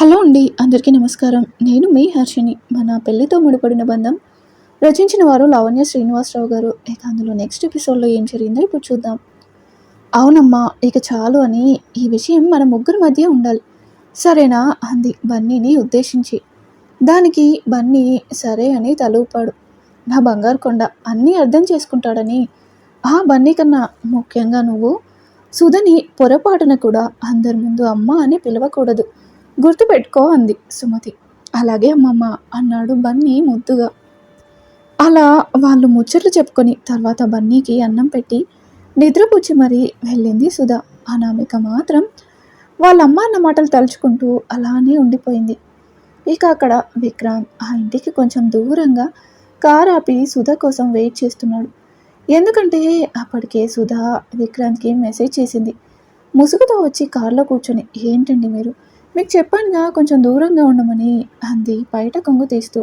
Hello అండి అందరికీ నమస్కారం. నేను మీ హర్షిని మన పెళ్ళితో ముడిపడిన బంధం రచించిన వారు లావణ్య శ్రీనివాసరావు గారు. ఇక అందులో నెక్స్ట్ ఎపిసోడ్లో ఏం జరిగిందో ఇప్పుడు చూద్దాం. అవునమ్మా ఇక చాలు అని ఈ విషయం మన ముగ్గురి మధ్య ఉండాలి. సరేనా అంది బన్నీని ఉద్దేశించి. దానికి బన్నీ సరే అని తలూపాడు. నా బంగారు కొండ అన్నీ అర్థం చేసుకుంటాడని. ఆ బన్నీ కన్నా ముఖ్యంగా నువ్వు సుధని పొరపాటున కూడా అందరి ముందు అమ్మ అని పిలవకూడదు. గుర్తుపెట్టుకో అంది సుమతి. అలాగే అమ్మమ్మ అన్నాడు బన్నీ ముద్దుగా. అలా వాళ్ళు ముచ్చట్లు చెప్పుకొని తర్వాత బన్నీకి అన్నం పెట్టి నిద్రపుచ్చి మరీ వెళ్ళింది సుధా. అనామిక మాత్రం వాళ్ళమ్మ అన్న మాటలు తలుచుకుంటూ అలానే ఉండిపోయింది. ఇక అక్కడ విక్రాంత్ ఆ ఇంటికి కొంచెం దూరంగా కారు ఆపి సుధా కోసం వెయిట్ చేస్తున్నాడు. ఎందుకంటే అప్పటికే సుధా విక్రాంత్కి మెసేజ్ చేసింది. ముసుగుతో వచ్చి కారులో కూర్చొని ఏంటండి మీరు? మీకు చెప్పానుగా కొంచెం దూరంగా ఉండమని అంది బయట కొంగు తీస్తూ.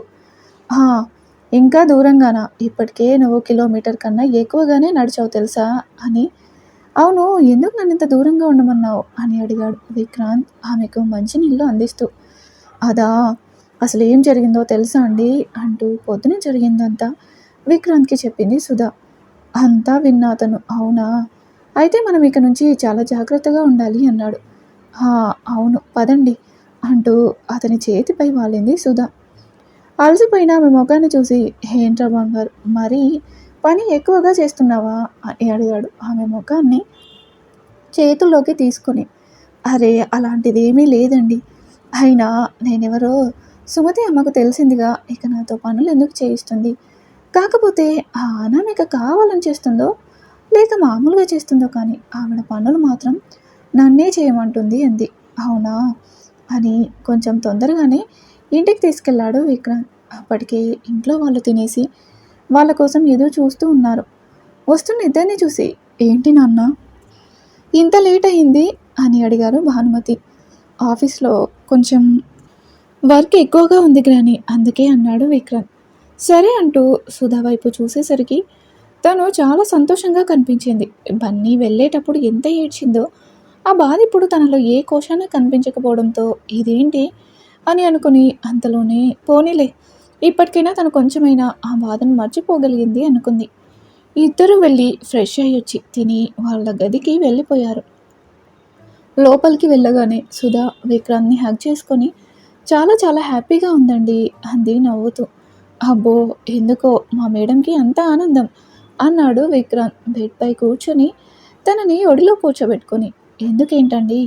ఇంకా దూరంగానా? ఇప్పటికే నువ్వు కిలోమీటర్ కన్నా ఎక్కువగానే నడిచావు తెలుసా? అని. అవును ఎందుకు నన్ను ఇంత దూరంగా ఉండమన్నావు? అని అడిగాడు విక్రాంత్ ఆమెకు మంచినీళ్ళు అందిస్తూ. అదా అసలు ఏం జరిగిందో తెలుసా అండి? అంటూ పొద్దున జరిగిందంతా విక్రాంత్కి చెప్పింది సుధా. అంతా విన్నా అతను అవునా? అయితే మనం ఇక నుంచి చాలా జాగ్రత్తగా ఉండాలి అన్నాడు. అవును పదండి అంటూ అతని చేతిపై వాలింది సుధా. అలసిపోయిన ఆమె ముఖాన్ని చూసి ఏంట్రా బంగారు మరీ పని ఎక్కువగా చేస్తున్నావా? అని అడిగాడు ఆమె ముఖాన్ని చేతుల్లోకి తీసుకొని. అరే అలాంటిది ఏమీ లేదండి. అయినా నేనెవరో సుమతి అమ్మకు తెలిసిందిగా ఇక నాతో పనులు ఎందుకు చేయిస్తుంది? కాకపోతే ఆ అనామిక కావాలని చేస్తుందో లేక మామూలుగా చేస్తుందో కానీ ఆవిడ పనులు మాత్రం నన్నే చేయమంటుంది అంది. అవునా? అని కొంచెం తొందరగానే ఇంటికి తీసుకెళ్ళాడు విక్రాంత్. అప్పటికే ఇంట్లో వాళ్ళు తినేసి వాళ్ళ కోసం ఎదురు చూస్తూ ఉన్నారు. వస్తున్న ఇద్దరిని చూసి ఏంటి నాన్న? ఇంత లేట్ అయింది? అని అడిగారు భానుమతి. ఆఫీస్లో కొంచెం వర్క్ ఎక్కువగా ఉంది గ్రాని అందుకే అన్నాడు విక్రాంత్. సరే అంటూ సుధా వైపు చూసేసరికి తను చాలా సంతోషంగా కనిపించింది. బన్నీ వెళ్ళేటప్పుడు ఎంత ఏడ్చిందో ఆ బాధ ఇప్పుడు తనలో ఏ కోశాన కనిపించకపోవడంతో ఇదేంటి అని అనుకుని అంతలోనే పోనీలే ఇప్పటికైనా తను కొంచెమైనా ఆ బాధను మర్చిపోగలిగింది అనుకుంది. ఇద్దరు వెళ్ళి ఫ్రెష్ అయ్యి వచ్చి తిని వాళ్ళ గదికి వెళ్ళిపోయారు. లోపలికి వెళ్ళగానే సుధా విక్రాంత్ని హగ్ చేసుకొని చాలా చాలా హ్యాపీగా ఉందండి అంది నవ్వుతూ. అబ్బో ఎందుకో మా మేడంకి అంత ఆనందం అన్నాడు విక్రాంత్ బెడ్పై కూర్చొని తనని ఒడిలో కూర్చోబెట్టుకొని. ఎందుకేంటండి?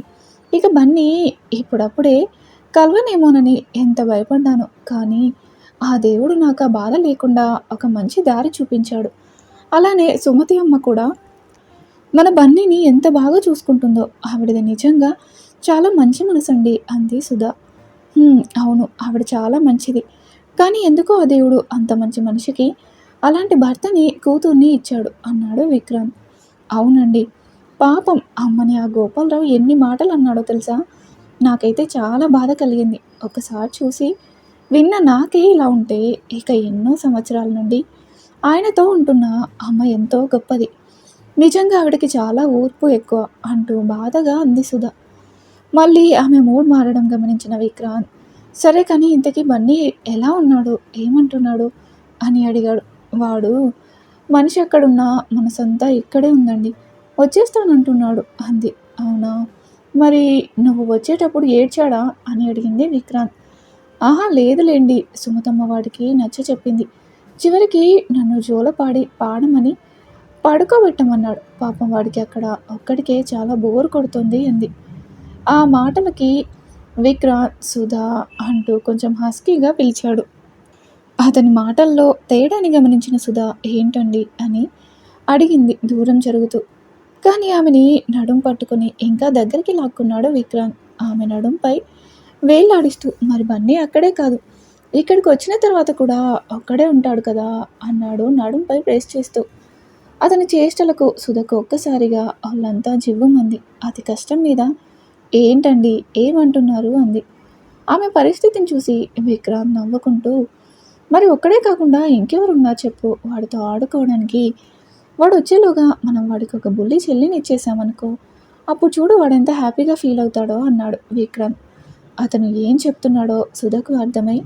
ఇక బన్నీ ఇప్పుడప్పుడే కలవనేమోనని ఎంత భయపడ్డాను. కానీ ఆ దేవుడు నాకు ఆ బాధ లేకుండా ఒక మంచి దారి చూపించాడు. అలానే సుమతి అమ్మ కూడా మన బన్నీని ఎంత బాగా చూసుకుంటుందో ఆవిడది నిజంగా చాలా మంచి మనసండి అంది సుధా. అవును ఆవిడ చాలా మంచిది. కానీ ఎందుకో ఆ దేవుడు అంత మంచి మనిషికి అలాంటి భర్తని కూతుర్ని ఇచ్చాడు అన్నాడు విక్రాంత్ అవునండి పాపం అమ్మని ఆ గోపాలరావు ఎన్ని మాటలు అన్నాడో తెలుసా? నాకైతే చాలా బాధ కలిగింది. ఒకసారి చూసి విన్న నాకే ఇలా ఉంటే ఇక ఎన్నో సంవత్సరాల నుండి ఆయనతో ఉంటున్న అమ్మ ఎంతో గొప్పది. నిజంగా ఆవిడకి చాలా ఓర్పు ఎక్కువ అంటూ బాధగా అంది సుధా. మళ్ళీ ఆమె మూడ్ మారడం గమనించిన విక్రాంత్ సరే కానీ ఇంతకీ బన్నీ ఎలా ఉన్నాడు? ఏమంటున్నాడు? అని అడిగాడు. వాడు మనిషి ఎక్కడున్నా మనసంతా ఇక్కడే ఉందండి. వచ్చేస్తానంటున్నాడు. అంది. అవునా? మరి నువ్వు వచ్చేటప్పుడు ఏడ్చాడా? అని అడిగింది విక్రాంత్. ఆహా లేదులేండి సుమతమ్మ వాడికి నచ్చ చెప్పింది. చివరికి నన్ను జోలపాడి పాడమని పడుకోబెట్టమన్నాడు. పాపం వాడికి అక్కడ ఒక్కడికే చాలా బోర్ కొడుతుంది అంది. ఆ మాటలకి విక్రాంత్ సుధా అంటూ కొంచెం హస్కీగా పిలిచాడు. అతని మాటల్లో తేడాని గమనించిన సుధా ఏంటండి? అని అడిగింది. దూరం జరుగుతూ. కానీ ఆమెని నడుం పట్టుకుని ఇంకా దగ్గరికి లాక్కున్నాడు విక్రాంత్. ఆమె నడుంపై వేలాడిస్తూ మరి బన్నీ అక్కడే కాదు. ఇక్కడికి వచ్చిన తర్వాత కూడా ఒక్కడే ఉంటాడు కదా అన్నాడు నడుంపై ప్రెస్ చేస్తూ. అతని చేష్టలకు సుధకు ఒక్కసారిగా వాళ్ళంతా జివ్వుమంది. అతి కష్టం మీద ఏంటండి? ఏమంటున్నారు? అంది. ఆమె పరిస్థితిని చూసి విక్రాంత్ నవ్వుకుంటూ మరి ఒక్కడే కాకుండా ఇంకెవరున్నారు చెప్పు. వాడితో ఆడుకోవడానికి వాడు వచ్చేలోగా మనం వాడికి ఒక బుల్లి చెల్లిని ఇచ్చేసామనుకో అప్పుడు చూడు వాడు ఎంత హ్యాపీగా ఫీల్ అవుతాడో అన్నాడు విక్రాంత్ అతను ఏం చెప్తున్నాడో సుధకు అర్థమై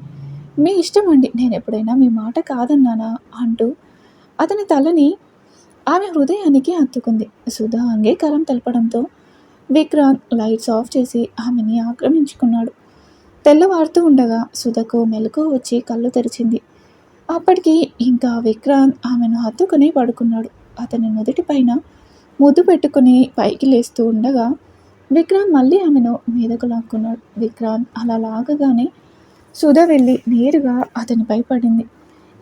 మీ ఇష్టం అండి నేను ఎప్పుడైనా మీ మాట కాదన్నానా? అంటూ అతని తలని ఆమె హృదయానికి హత్తుకుంది సుధా అంగీకారం తెలపడంతో విక్రాంత్ లైట్స్ ఆఫ్ చేసి ఆమెని ఆక్రమించుకున్నాడు. తెల్లవారుతూ ఉండగా సుధకు మెలకు వచ్చి కళ్ళు తెరిచింది. అప్పటికి ఇంకా విక్రాంత్ ఆమెను హత్తుకుని పడుకున్నాడు. అతని నుదుటి పైన ముద్దు పెట్టుకుని పైకి లేస్తూ ఉండగా విక్రాంత్ మళ్ళీ ఆమెను మీదకు లాక్కున్నాడు. విక్రాంత్ అలా లాగగానే సుధ వెళ్ళి నేరుగా అతనిపై పడింది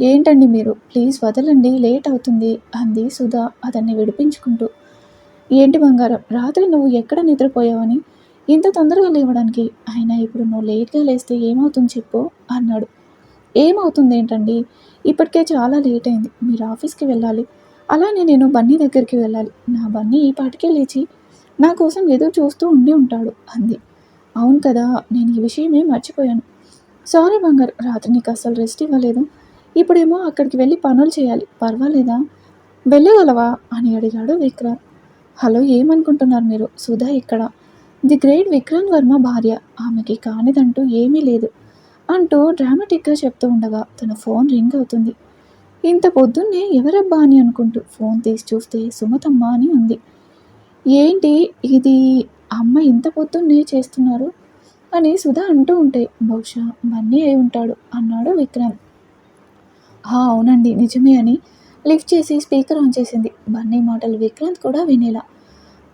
ఏంటండి మీరు? ప్లీజ్ వదలండి లేట్ అవుతుంది అంది సుధ అతన్ని విడిపించుకుంటూ. ఏంటి బంగారం రాత్రి నువ్వు ఎక్కడ నిద్రపోయావని? ఇంత తొందరగా లేవడానికి? అయినా ఇప్పుడు నువ్వు లేట్గా లేస్తే ఏమవుతుంది చెప్పు అన్నాడు. ఏమవుతుంది ఏంటండి ఇప్పటికే చాలా లేట్ అయింది. మీరు ఆఫీస్కి వెళ్ళాలి. అలానే నేను బన్నీ దగ్గరికి వెళ్ళాలి. నా బన్నీ ఈ పాటికే లేచి నా కోసం ఎదురు చూస్తూ ఉండి ఉంటాడు అంది. అవును కదా నేను ఈ విషయమే మర్చిపోయాను. సారీ బంగారు రాత్రి నీకు అసలు రెస్ట్ ఇవ్వలేదు. ఇప్పుడేమో అక్కడికి వెళ్ళి పనులు చేయాలి. పర్వాలేదా? వెళ్ళగలవా? అని అడిగాడు విక్రాంత్. హలో ఏమనుకుంటున్నారు మీరు? సుధా ఇక్కడ. ది గ్రేట్ విక్రమ్ వర్మ భార్య. ఆమెకి కానిదంటూ ఏమీ లేదు. అంటూ డ్రామాటిక్గా చెప్తూ ఉండగా తన ఫోన్ రింగ్ అవుతుంది. ఇంత పొద్దున్నే ఎవరబ్బా అని అనుకుంటూ ఫోన్ తీసి చూస్తే సుమతమ్మ అని ఉంది. ఏంటి ఇది అమ్మ ఇంత పొద్దున్నే చేస్తున్నారు? అని సుధా అంటూ ఉంటే బహుశా బన్నీ అయి ఉంటాడు అన్నాడు విక్రాంత్ హా అవునండి నిజమే అని లిఫ్ట్ చేసి స్పీకర్ ఆన్ చేసింది. బన్నీ మాటలు విక్రాంత్ కూడా వినేలా.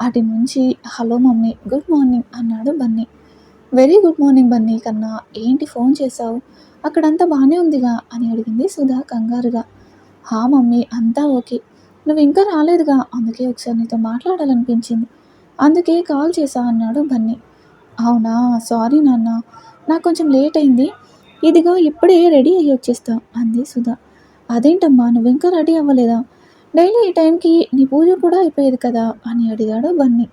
అటు నుంచి హలో మమ్మీ గుడ్ మార్నింగ్ అన్నాడు Bunny very good morning Bunny కన్నా ఏంటి ఫోన్ చేశావు? అక్కడంతా బాగానే ఉందిగా అని అడిగింది సుధా కంగారుగా. హా మమ్మీ అంతా ఓకే. నువ్వు ఇంకా రాలేదుగా అందుకే ఒకసారి నీతో మాట్లాడాలనిపించింది. అందుకే కాల్ చేశా అన్నాడు బన్నీ. అవునా? సారీ నాన్న. నాకు కొంచెం లేట్ అయింది ఇదిగో ఇప్పుడే రెడీ అయ్యి వచ్చేస్తా అంది సుధా. అదేంటమ్మా నువ్వు ఇంకా రెడీ అవ్వలేదా? డైలీ ఈ టైంకి నీ పూజ కూడా అయిపోయేది కదా? అని అడిగాడు బన్నీ.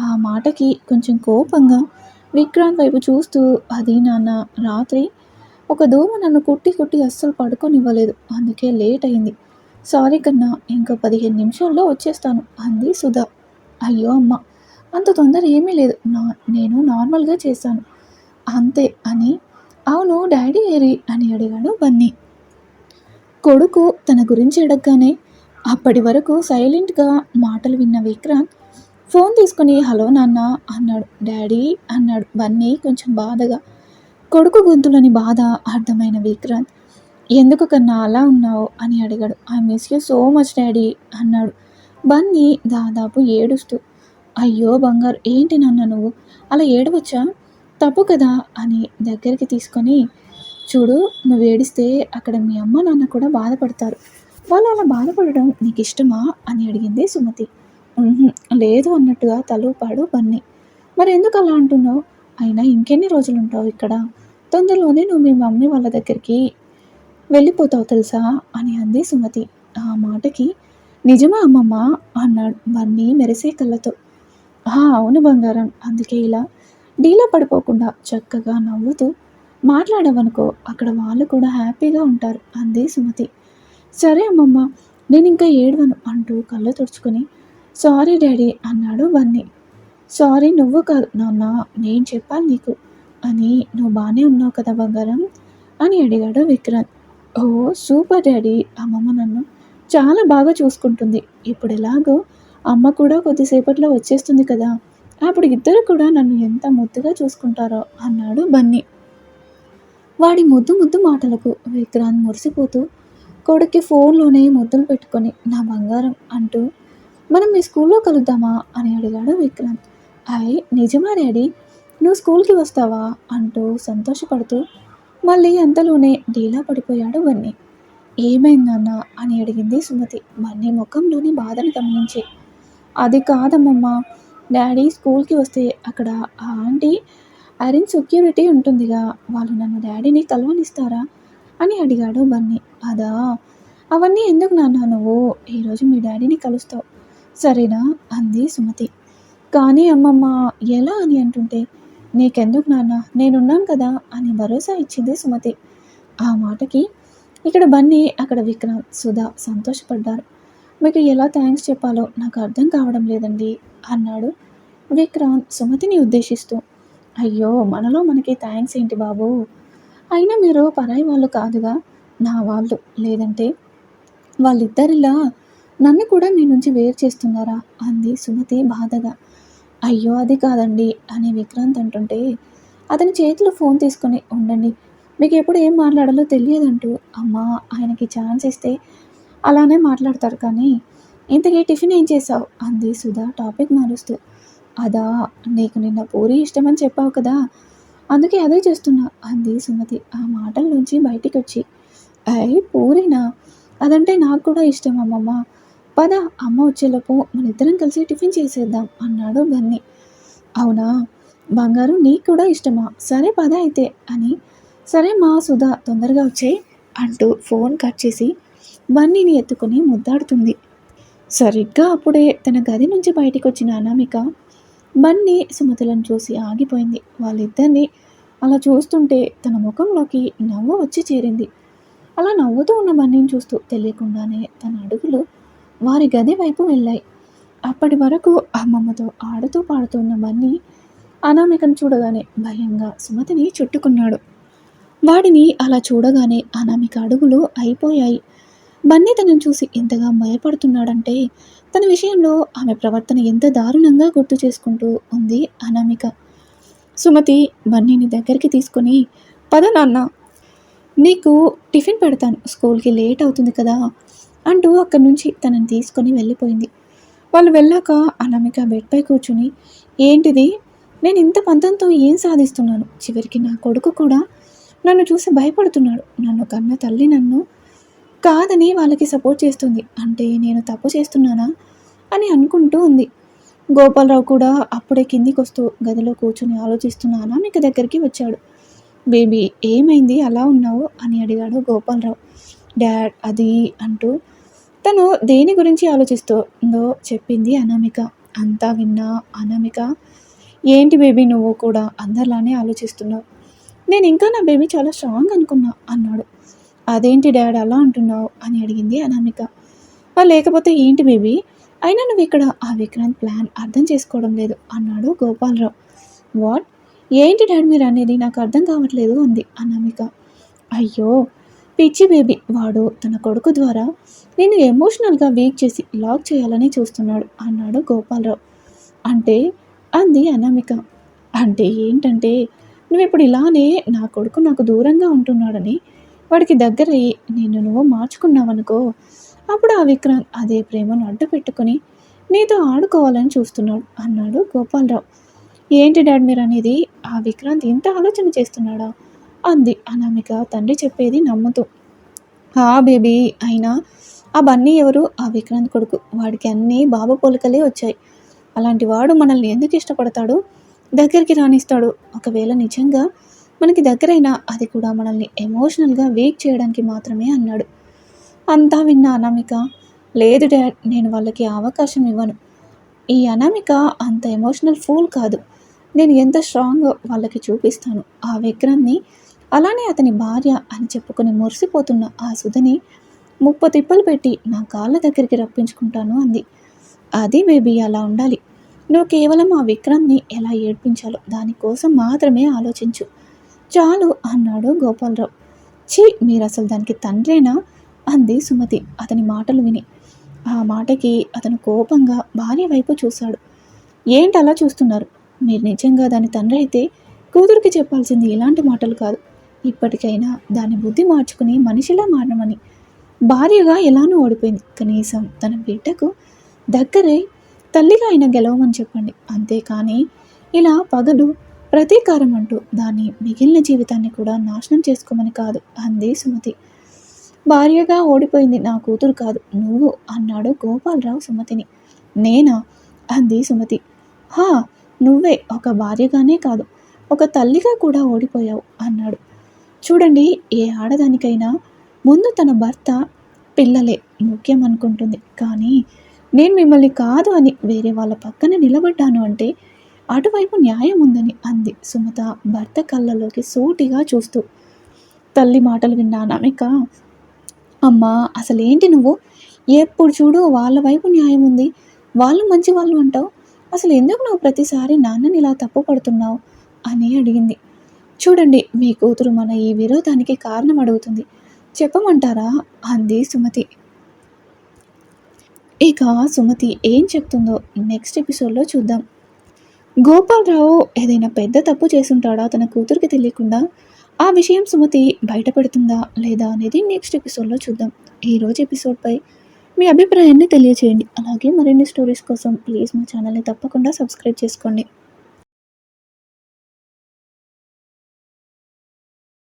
ఆ మాటకి కొంచెం కోపంగా విక్రాంత్ వైపు చూస్తూ అది నాన్న రాత్రి ఒక దోమ నన్ను కుట్టి కుట్టి అస్సలు పడుకోనివ్వలేదు. అందుకే లేట్ అయింది. సారీ కన్నా ఇంకో పదిహేను నిమిషాల్లో వచ్చేస్తాను అంది సుధా. అయ్యో అమ్మ అంత తొందర ఏమీ లేదు. నా నేను నార్మల్గా చేశాను. అంతే అని. అవును డాడీ ఏరి అని అడిగాడు బన్నీ. కొడుకు తన గురించి అడగగానే అప్పటి వరకు సైలెంట్గా మాటలు విన్న విక్రాంత్ ఫోన్ తీసుకుని హలో నాన్న అన్నాడు. డాడీ అన్నాడు బన్నీ కొంచెం బాధగా. కొడుకు గొంతులోని బాధ అర్థమైన విక్రాంత్ ఎందుకు కన్నా అలా ఉన్నావు? అని అడిగాడు. I miss you so much daddy అన్నాడు. బన్నీ దాదాపు ఏడుస్తూ అయ్యో బంగారు ఏంటి నాన్న నువ్వు? అలా ఏడవచ్చా? తప్పు కదా అని దగ్గరికి తీసుకొని చూడు నువ్వు ఏడిస్తే అక్కడ మీ అమ్మ నాన్న కూడా బాధపడతారు. వాళ్ళు అలా బాధపడడం నీకు ఇష్టమా? అని అడిగింది సుమతి. లేదు అన్నట్టుగా తలూపాడు బన్నీ. మరి ఎందుకు అలా అంటున్నావు? అయినా ఇంకెన్ని రోజులు ఉంటావు ఇక్కడ? తొందరలోనే నువ్వు మీ మమ్మీ వాళ్ళ దగ్గరికి వెళ్ళిపోతావు తెలుసా? అని అంది సుమతి. ఆ మాటకి నిజమా అమ్మమ్మ అన్నాడు బన్నీ మెరిసే కళ్ళతో. అవును బంగారం అందుకే ఇలా డీలా పడిపోకుండా చక్కగా నవ్వుతూ మాట్లాడవనుకో అక్కడ వాళ్ళు కూడా హ్యాపీగా ఉంటారు అంది సుమతి. సరే అమ్మమ్మ నేను ఇంకా ఏడవను అంటూ కళ్ళు తుడుచుకొని సారీ డాడీ అన్నాడు బన్నీ సారీ నువ్వు కాదు. నాన్న నేను చెప్పాలి నీకు. అని నువ్వు బాగానే ఉన్నావు కదా బంగారం? అని అడిగాడు విక్రాంత్ ఓ సూపర్ డాడీ అమ్మమ్మ నన్ను చాలా బాగా చూసుకుంటుంది. ఇప్పుడు ఎలాగో అమ్మ కూడా కొద్దిసేపట్లో వచ్చేస్తుంది కదా. అప్పుడు ఇద్దరు కూడా నన్ను ఎంత ముద్దుగా చూసుకుంటారో అన్నాడు బన్నీ. వాడి ముద్దు ముద్దు మాటలకు విక్రాంత్ మురిసిపోతూ కొడుక్కి ఫోన్లోనే ముద్దులు పెట్టుకొని నా బంగారం అంటూ మనం మీ స్కూల్లో కలుద్దామా? అని అడిగాడు విక్రాంత్. అయ్ నిజమా డాడీ? నువ్వు స్కూల్కి వస్తావా? అంటూ సంతోషపడుతూ మళ్ళీ అంతలోనే డీలా పడిపోయాడు బన్నీ ఏమైందన్న? అని అడిగింది సుమతి. బన్నీ ముఖంలోని బాధను గమనించి. అది కాదమ్మమ్మ. డాడీ స్కూల్కి వస్తే అక్కడ ఆ ఆంటీ అరేంజ్ సెక్యూరిటీ ఉంటుందిగా. వాళ్ళు నన్ను డాడీని కలవనిస్తారా? అని అడిగాడు బన్నీ అదా? అవన్నీ ఎందుకు నాన్న నువ్వు? ఈరోజు మీ డాడీని కలుస్తావు. సరేనా? అంది సుమతి. కానీ అమ్మమ్మ ఎలా అని అంటుంటే నీకెందుకు నాన్న? నేనున్నాను కదా అని భరోసా ఇచ్చింది సుమతి. ఆ మాటకి ఇక్కడ బన్నీ అక్కడ విక్రాంత్ సుధా సంతోషపడ్డారు. మీకు ఎలా థ్యాంక్స్ చెప్పాలో నాకు అర్థం కావడం లేదండి అన్నాడు విక్రాంత్ సుమతిని ఉద్దేశిస్తూ. అయ్యో మనలో మనకి థ్యాంక్స్ ఏంటి బాబు? అయినా మీరు పరాయి వాళ్ళు కాదుగా? నా వాళ్ళు. లేదంటే వాళ్ళిద్దరిలా నన్ను కూడా మీ నుంచి వేరు చేస్తున్నారా? అంది సుమతి బాధగా. అయ్యో అది కాదండి అని విక్రాంత్ అంటుంటే అతని చేతిలో ఫోన్ తీసుకొని ఉండండి. మీకు ఎప్పుడు ఏం మాట్లాడాలో తెలియదంటూ అమ్మా ఆయనకి ఛాన్స్ ఇస్తే అలానే మాట్లాడతారు కానీ ఇంతకీ టిఫిన్ ఏం చేసావు అంది సుధా టాపిక్ మారుస్తూ. అదా నీకు నిన్న పూరి ఇష్టమని చెప్పావు కదా అందుకే అదే చేస్తున్నా అంది సుమతి. ఆ మాటల నుంచి బయటికి వచ్చి అయ్ పూరినా? అదంటే నాకు కూడా ఇష్టం అమ్మమ్మ. పద అమ్మ వచ్చేలోపు మన ఇద్దరం కలిసి టిఫిన్ చేసేద్దాం అన్నాడు బన్నీ అవునా? బంగారు నీకు కూడా ఇష్టమా? సరే పద అయితే అని. సరే మా సుధా తొందరగా వచ్చాయి అంటూ ఫోన్ కట్ చేసి బన్నీని ఎత్తుకొని ముద్దాడుతుంది. సరిగ్గా అప్పుడే తన గది నుంచి బయటికి వచ్చిన అనామిక బన్నీ సుమతులను చూసి ఆగిపోయింది. వాళ్ళిద్దరిని అలా చూస్తుంటే తన ముఖంలోకి నవ్వు వచ్చి చేరింది. అలా నవ్వుతూ ఉన్న బన్నీని చూస్తూ తెలియకుండానే తన అడుగులు వారి గది వైపు వెళ్ళాయి. అప్పటి వరకు అమ్మమ్మతో ఆడుతూ పాడుతున్న బన్నీ అనామికను చూడగానే భయంగా సుమతిని చుట్టుకున్నాడు. వాడిని అలా చూడగానే అనామిక అడుగులు అయిపోయాయి. బన్నీ తనను చూసి ఎంతగా భయపడుతున్నాడంటే తన విషయంలో ఆమె ప్రవర్తన ఎంత దారుణంగా గుర్తు చేసుకుంటూ ఉంది అనామిక. సుమతి బన్నీని దగ్గరికి తీసుకొని పద నాన్న నీకు టిఫిన్ పెడతాను. స్కూల్కి లేట్ అవుతుంది కదా. అంటూ అక్కడి నుంచి తనని తీసుకొని వెళ్ళిపోయింది. వాళ్ళు వెళ్ళాక అనామిక బెడ్పై కూర్చుని ఏంటిది? నేను ఇంత పంతంతో ఏం సాధిస్తున్నాను? చివరికి నా కొడుకు కూడా నన్ను చూసి భయపడుతున్నాడు. నన్ను కన్న తల్లి నన్ను కాదని వాళ్ళకి సపోర్ట్ చేస్తుంది. అంటే నేను తప్పు చేస్తున్నానా? అని అనుకుంటూ ఉంది. గోపాలరావు కూడా అప్పుడే కిందికి వస్తూ గదిలో కూర్చుని ఆలోచిస్తున్నానా మీకు దగ్గరికి వచ్చాడు. బేబీ ఏమైంది? అలా ఉన్నావు? అని అడిగాడు గోపాలరావు. డాడ్ అది అంటూ తను దేని గురించి ఆలోచిస్తుందో చెప్పింది అనామిక. అంతా విన్నా అనామిక ఏంటి బేబీ నువ్వు కూడా అందరిలానే ఆలోచిస్తున్నావు? నేను ఇంకా నా బేబీ చాలా స్ట్రాంగ్ అనుకున్నా అన్నాడు. అదేంటి డాడ్ అలా అంటున్నావు? అని అడిగింది అనామిక. లేకపోతే ఏంటి బేబీ? అయినా నువ్వు ఇక్కడ ఆ విక్రాంత్ ప్లాన్ అర్థం చేసుకోవడం లేదు అన్నాడు గోపాలరావు. వాట్? ఏంటి డాడ్ మీరు అనేది నాకు అర్థం కావట్లేదు అంది అనామిక. అయ్యో! పిచ్చి బేబీ. వాడు తన కొడుకు ద్వారా నేను ఎమోషనల్గా వీక్ చేసి లాక్ చేయాలని చూస్తున్నాడు అన్నాడు గోపాలరావు. అంటే? అంది అనామిక. అంటే ఏంటంటే? నువ్వు ఇప్పుడు ఇలానే నా కొడుకు నాకు దూరంగా ఉంటున్నాడని వాడికి దగ్గరయ్యి నేను నువ్వు మార్చుకున్నావనుకో అప్పుడు ఆ విక్రాంత్ అదే ప్రేమను అడ్డు పెట్టుకుని నీతో ఆడుకోవాలని చూస్తున్నాడు అన్నాడు గోపాలరావు. ఏంటి డాడ్ మీరు అనేది ఆ విక్రాంత్ ఇంత ఆలోచన చేస్తున్నాడా? అంది. అనామిక తండ్రి చెప్పేది నమ్ముతూ. ఆ బేబీ అయినా ఆ బన్నీ ఎవరు? ఆ విక్రాంత్ కొడుకు. వాడికి అన్నీ బాబు పోలికలే వచ్చాయి. అలాంటి వాడు మనల్ని ఎందుకు ఇష్టపడతాడు? దగ్గరికి రాణిస్తాడు ఒకవేళ నిజంగా మనకి దగ్గరైనా అది కూడా మనల్ని ఎమోషనల్గా వీక్ చేయడానికి మాత్రమే అన్నాడు. అంతా విన్న అనామిక లేదు డాడ్ నేను వాళ్ళకి అవకాశం ఇవ్వను. ఈ అనామిక అంత ఎమోషనల్ ఫూల్ కాదు. నేను ఎంత స్ట్రాంగ్ వాళ్ళకి చూపిస్తాను. ఆ విక్రాంత్ని అలానే అతని భార్య అని చెప్పుకొని మురిసిపోతున్న ఆ సుధని ముప్ప తిప్పలు పెట్టి నా కాళ్ళ దగ్గరికి రప్పించుకుంటాను అంది. అది బేబీ అలా ఉండాలి. నువ్వు కేవలం ఆ విక్రమ్ని ఎలా ఏడ్పించాలో దానికోసం మాత్రమే ఆలోచించు. చాలు అన్నాడు గోపాలరావు. ఛీ మీరు అసలు దానికి తండ్రేనా? అంది సుమతి. అతని మాటలు విని. ఆ మాటకి అతను కోపంగా భార్య వైపు చూశాడు. ఏంటి అలా చూస్తున్నారు? మీరు నిజంగా దాని తండ్రి అయితే కూతురికి చెప్పాల్సింది ఇలాంటి మాటలు కాదు. ఇప్పటికైనా దాని బుద్ధి మార్చుకుని మనిషిలా మారమని. భార్యగా ఎలానో ఓడిపోయింది. కనీసం తన బిడ్డకు దగ్గరై తల్లిగా అయినా గెలవమని చెప్పండి. అంతేకాని ఇలా పగలు ప్రతీకారం అంటూ దాని మిగిలిన జీవితాన్ని కూడా నాశనం చేసుకోమని కాదు అంది సుమతి. భార్యగా ఓడిపోయింది నా కూతురు కాదు. నువ్వు అన్నాడు గోపాలరావు సుమతిని. నేనా? అంది సుమతి. హా నువ్వే. ఒక భార్యగానే కాదు. ఒక తల్లిగా కూడా ఓడిపోయావు అన్నాడు. చూడండి ఏ ఆడదానికైనా ముందు తన భర్త పిల్లలే ముఖ్యం అనుకుంటుంది. కానీ నేను మిమ్మల్ని కాదు అని వేరే వాళ్ళ పక్కన నిలబడ్డాను అంటే అటువైపు న్యాయం ఉందని అంది సుమత భర్త కళ్ళలోకి సూటిగా చూస్తూ. తల్లి మాటలు విన్నాను నమిక అమ్మా అసలేంటి నువ్వు? ఎప్పుడు చూడు వాళ్ళ వైపు న్యాయం ఉంది. వాళ్ళు మంచి వాళ్ళు అంటావు. అసలు ఎందుకు నువ్వు ప్రతిసారి నాన్నని ఇలా తప్పు పడుతున్నావు? అని అడిగింది. చూడండి మీ కూతురు మన ఈ విరోధానికి కారణం అడుగుతుంది. చెప్పమంటారా? అంది సుమతి. ఇక సుమతి ఏం చెప్తుందో నెక్స్ట్ ఎపిసోడ్లో చూద్దాం. గోపాలరావు ఏదైనా పెద్ద తప్పు చేసుంటాడా తన కూతురికి తెలియకుండా? ఆ విషయం సుమతి బయటపెడుతుందా లేదా అనేది నెక్స్ట్ ఎపిసోడ్లో చూద్దాం. ఈరోజు ఎపిసోడ్పై మీ అభిప్రాయాన్ని తెలియచేయండి. అలాగే మరిన్ని స్టోరీస్ కోసం ప్లీజ్ మా ఛానల్ని తప్పకుండా సబ్స్క్రైబ్ చేసుకోండి.